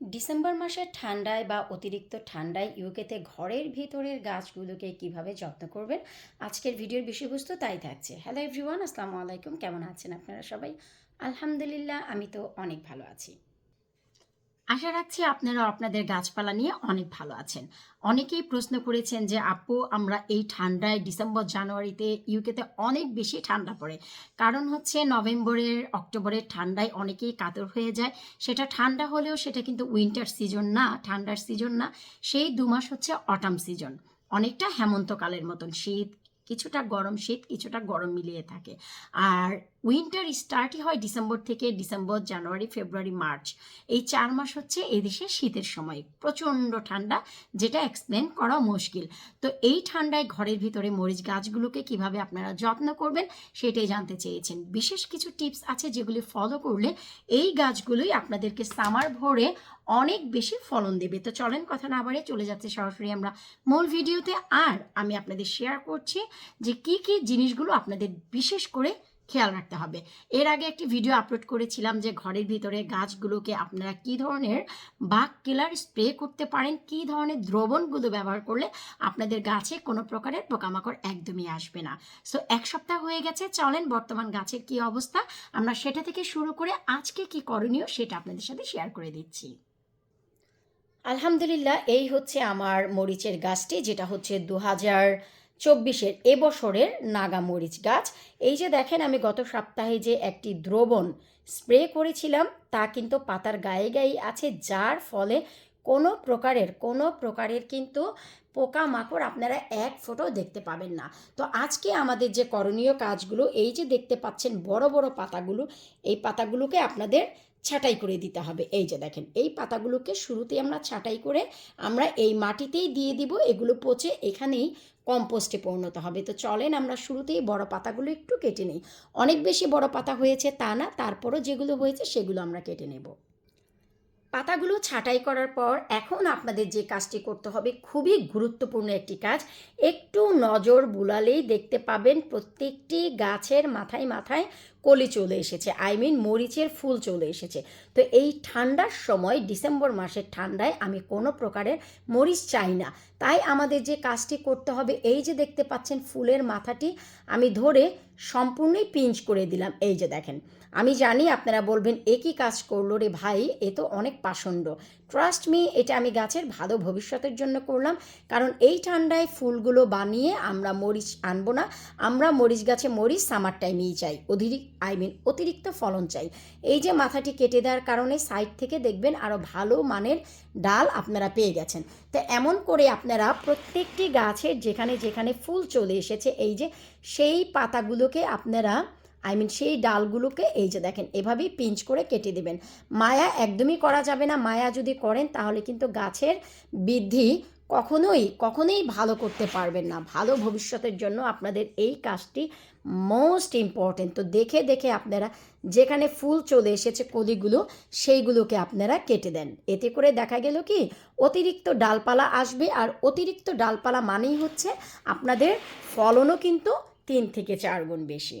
December মাসের ঠান্ডায় বা অতিরিক্ত ঠান্ডায় ইউকেতে ঘরের ভেতরের গাছগুলোকে কীভাবে যত্ন করবেন? আজকের ভিডিওর বিষয়বস্তু তাই থাকছে। হ্যালো এভরিওয়ান আসসালামু আলাইকুম। কেমন আছেন আপনারা সবাই? আলহামদুলিল্লাহ, আমি তো অনেক ভালো আছি। আশা রাখছি আপনারা আপনাদের গাছপালা নিয়ে অনেক ভালো আছেন। অনেকেই প্রশ্ন করেছেন যে, আপু, আমরা এই ঠান্ডায় ডিসেম্বর, জানুয়ারিতে ইউকেতে অনেক বেশি ঠান্ডা পড়ে। কারণ হচ্ছে নভেম্বরের, অক্টোবরের ঠান্ডায় অনেকেই কাতর হয়ে যায়। সেটা ঠান্ডা হলেও সেটা কিন্তু উইন্টার সিজন না, ঠান্ডার সিজন না, সেই দু মাস হচ্ছে অটাম সিজন। অনেকটা হেমন্তকালের মতন, শীত কিছুটা গরম, শীত কিছুটা গরম মিলিয়ে থাকে। আর উইন্টার স্টার্টই হয় ডিসেম্বর থেকে ডিসেম্বর, জানুয়ারি, ফেব্রুয়ারি, মার্চ। এই চার মাস হচ্ছে এদেশে শীতের সময়। প্রচণ্ড ঠান্ডা, যেটা এক্সপ্লেন করা মুশকিল। তো এই ঠান্ডায় ঘরের ভিতরে মরিচ গাছগুলোকে কীভাবে আপনারা যত্ন করবেন, সেটাই জানতে চেয়েছেন। বিশেষ কিছু টিপস আছে যেগুলি ফলো করলে এই গাছগুলোই আপনাদেরকে সামার ভরে অনেক বেশি ফলন দেবে। তো চলেন কথা না বাড়ে চলে যাচ্ছে সরাসরি আমরা মূল ভিডিওতে আর আমি আপনাদের শেয়ার করছি যে কি কি জিনিসগুলো আপনাদের বিশেষ করে খেয়াল রাখতে হবে। এর আগে একটি ভিডিও আপলোড করেছিলাম যে ঘরের ভিতরে গাছগুলোকে আপনারা কি ধরনের বাঘ কিলার স্প্রে করতে পারেন, কি ধরনের দ্রবণগুলো ব্যবহার করলে আপনাদের গাছে কোনো প্রকারের পোকামাকড় একদমই আসবে না। সো এক সপ্তাহ হয়ে গেছে, চলেন বর্তমান গাছের কি অবস্থা, আমরা সেটা থেকে শুরু করে আজকে কি করণীয় সেটা আপনাদের সাথে শেয়ার করে দিচ্ছি। আলহামদুলিল্লাহ, এই হচ্ছে আমার মরিচের গাছটি, যেটা হচ্ছে দু হাজার চব্বিশের এবছরের নাগামরিচ গাছ। এই যে দেখেন, আমি গত সপ্তাহে যে একটি দ্রবণ স্প্রে করেছিলাম, তা কিন্তু পাতার গায়ে গায়ে আছে, যার ফলে কোনো প্রকারের কোনো প্রকারের কিন্তু পোকামাকড় আপনারা এক ফোটো দেখতে পাবেন না। তো আজকে আমাদের যে করণীয় কাজগুলো, এই যে দেখতে পাচ্ছেন বড় বড় পাতাগুলো, এই পাতাগুলোকে আপনাদের ছাঁটাই করে দিতে হবে। এই যে দেখেন, এই পাতাগুলোকে শুরুতেই আমরা ছাঁটাই করে আমরা এই মাটিতেই দিয়ে দিব, এগুলো পচে এখানেই কম্পোস্টে পরিণত হবে। তো চলেন আমরা শুরুতেই বড় পাতাগুলো একটু কেটে নিই। অনেক বেশি বড় পাতা হয়েছে তা না, তারপরও যেগুলো হয়েছে সেগুলো আমরা কেটে নেব। পাতাগুলো ছাঁটাই করার পর এখন আপনাদের যে কাজটি করতে হবে, খুবই গুরুত্বপূর্ণ একটি কাজ। একটু নজর বুলালেই দেখতে পাবেন প্রত্যেকটি গাছের মাথায় মাথায় কলি চলে এসেছে, আই মিন মরিচের ফুল চলে এসেছে। তো এই ঠান্ডার সময়, ডিসেম্বর মাসের ঠান্ডায় আমি কোনো প্রকারের মরিচ চাই না। তাই আমাদের যে কাজটি করতে হবে, এই যে দেখতে পাচ্ছেন ফুলের মাথাটি, আমি ধরে সম্পূর্ণই পিঞ্চ করে দিলাম। এই যে দেখেন আমি জানি আপনারা বলবেন, এ কী কাজ করল রে ভাই? এ তো অনেক পাষণ্ড। ট্রাস্ট মি এটা আমি গাছের ভালো ভবিষ্যতের জন্য করলাম, কারণ এই ঠান্ডায় ফুলগুলো বানিয়ে আমরা মরিচ আনব না। আমরা মরিচ গাছে মরিচ সামার টাইমেই চাই। অধিক আই মিন অতিরিক্ত ফলন চাই। এই যে মাথাটি কেটে দেওয়ার কারণে সাইড থেকে দেখবেন আরও ভালো মানের ডাল আপনারা পেয়ে গেছেন। তো এমন করে আপনারা প্রত্যেকটি গাছের যেখানে যেখানে ফুল চলে এসেছে, এই যে সেই পাতাগুলোকে আপনারা আই মিন সেই ডালগুলোকে এই যে দেখেন, এভাবেই পিঞ্চ করে কেটে দেবেন। মায়া একদমই করা যাবে না। মায়া যদি করেন, তাহলে কিন্তু গাছের বৃদ্ধি কখনোই কখনোই ভালো করতে পারবেন না। ভালো ভবিষ্যতের জন্য আপনাদের এই কাজটি মোস্ট ইম্পর্টেন্ট তো দেখে দেখে আপনারা যেখানে ফুল চলে এসেছে কলিগুলো, সেইগুলোকে আপনারা কেটে দেন। এতে করে দেখা গেল কি, অতিরিক্ত ডালপালা আসবে। আর অতিরিক্ত ডালপালা মানেই হচ্ছে আপনাদের ফলনও কিন্তু তিন থেকে চার গুণ বেশি।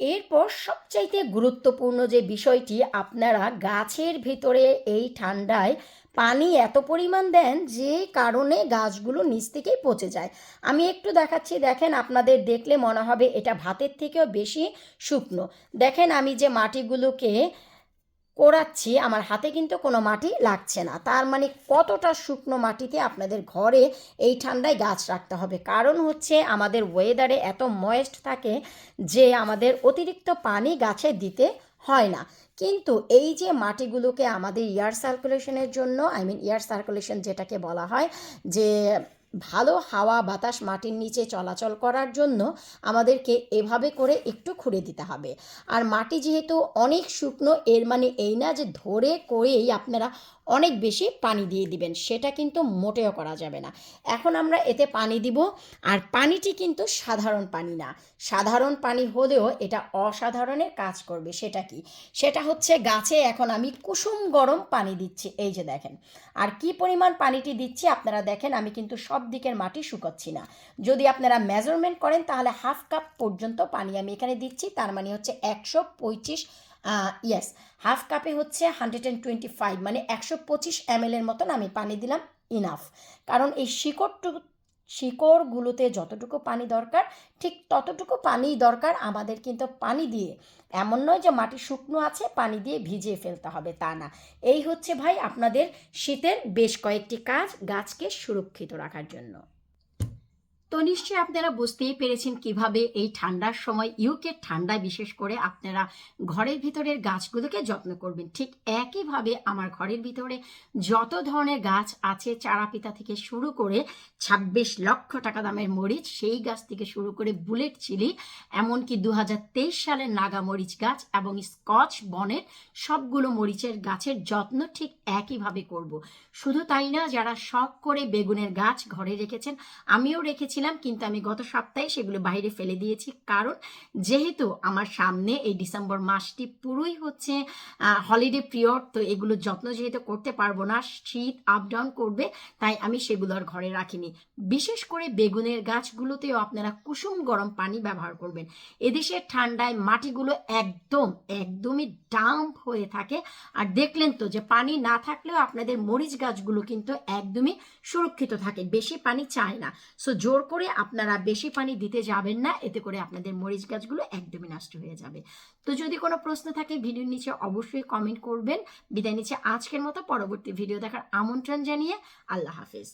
এরপর সবচাইতে গুরুত্বপূর্ণ যে বিষয়টি আপনারা গাছের ভেতরে এই ঠান্ডায় পানি এত পরিমাণ দেন যে কারণে গাছগুলো নিচ থেকেই পচে যায়। আমি একটু দেখাচ্ছি, দেখেন আপনাদের দেখলে মনে হবে এটা ভাতের থেকেও বেশি শুকনো। দেখেন আমি যে মাটিগুলোকে কোড়াচ্ছি আমার হাতে কিন্তু কোনো মাটি লাগছে না। তার মানে কতটা শুকনো মাটিতে আপনাদের ঘরে এই ঠান্ডায় গাছ রাখতে হবে? কারণ হচ্ছে আমাদের ওয়েদারে এত ময়েস্ট থাকে যে আমাদের অতিরিক্ত পানি গাছে দিতে হয় না। কিন্তু এই যে মাটিগুলোকে আমাদের এয়ার সার্কুলেশনের জন্য আই মিন এয়ার সার্কুলেশন যেটাকে বলা হয়, যে ভালো হাওয়া বাতাস মাটির নিচে চলাচল করার জন্য আমাদেরকে এভাবে করে একটু খুঁড়ে দিতে হবে। আর মাটি যেহেতু অনেক শুকনো, এর মানে এই না যে ধরে করেই আপনারা অনেক বেশি পানি দিয়ে দিবেন, সেটা কিন্তু মোটেও করা যাবে না। এখন আমরা এতে পানি দিব, আর পানিটি কিন্তু সাধারণ পানি না। সাধারণ পানি হলেও এটা অসাধারণের কাজ করবে, সেটা কি? সেটা হচ্ছে গাছে এখন আমি কুসুম গরম পানি দিচ্ছি, এই যে দেখেন। আর কি পরিমাণ পানিটি দিচ্ছি আপনারা দেখেন, আমি কিন্তু সব দিকের মাটি শুকাচ্ছি না। যদি আপনারা মেজারমেন্ট করেন, তাহলে হাফ কাপ পর্যন্ত পানি আমি এখানে দিচ্ছি, তার মানে হচ্ছে একশো পঁয়ত্রিশ ইয়েস হাফ কাপে হচ্ছে হান্ড্রেড অ্যান্ড টোয়েন্টি ফাইভ মানে একশো পঁচিশ এম এর মতন আমি পানি দিলাম ইনাফ কারণ এই শিকড়টুকু শিকড়গুলোতে যতটুকু পানি দরকার, ঠিক ততটুকু পানিই দরকার আমাদের কিন্তু পানি দিয়ে। এমন নয় যে মাটি শুকনো আছে, পানি দিয়ে ভিজিয়ে ফেলতে হবে, তা না। এই হচ্ছে ভাই আপনাদের শীতের বেশ কয়েকটি কাজ গাছকে সুরক্ষিত রাখার জন্য। তো নিশ্চয়ই আপনারা বুঝতেই পেরেছেন কীভাবে এই ঠান্ডার সময় ইউকের ঠান্ডায় বিশেষ করে আপনারা ঘরের ভিতরের গাছগুলোকে যত্ন করবেন ঠিক একইভাবে আমার ঘরের ভিতরে যত ধরনের গাছ আছে চারা পিতা থেকে শুরু করে ছাব্বিশ লক্ষ টাকা দামের মরিচ, সেই গাছ থেকে শুরু করে বুলেট চিলি, এমনকি দু হাজার তেইশ সালের নাগা মরিচ গাছ এবং স্কচ বনের সবগুলো মরিচের গাছের যত্ন ঠিক একইভাবে করব। শুধু তাই না, যারা শখ করে বেগুনের গাছ ঘরে রেখেছেন, আমিও রেখেছিলাম কিন্তু আমি গত সপ্তাহে সেগুলো বাইরে ফেলে দিয়েছি। কারণ যেহেতু আমার সামনে এই ডিসেম্বর মাসটি পুরোই হচ্ছে হলিডে পিরিয়ড তো এগুলো যত্ন যেহেতু করতে পারব না, শীত আপ ডাউন করবে, তাই আমি সেগুলো আর ঘরে রাখিনি। বিশেষ করে বেগুনের গাছগুলোতেও আপনারা কুসুম গরম পানি ব্যবহার করবেন। এদেশের ঠান্ডায় মাটিগুলো একদম, একদমই ডাম্প হয়ে থাকে। আর দেখলেন তো যে পানি না থাকলেও আপনাদের মরিচ গাছগুলো কিন্তু একদমই সুরক্ষিত থাকে, বেশি পানি চায় না। সো জোর করে আপনারা বেশি পানি দিতে যাবেন না, এতে করে আপনাদের মরিচ গাছগুলো একদমই নষ্ট হয়ে যাবে। তো যদি কোনো প্রশ্ন থাকে, ভিডিওর নিচে অবশ্যই কমেন্ট করবেন। বিদায় নিচ্ছে আজকের মতো। পরবর্তী ভিডিও দেখার আমন্ত্রণ জানিয়ে আল্লাহ হাফিজ।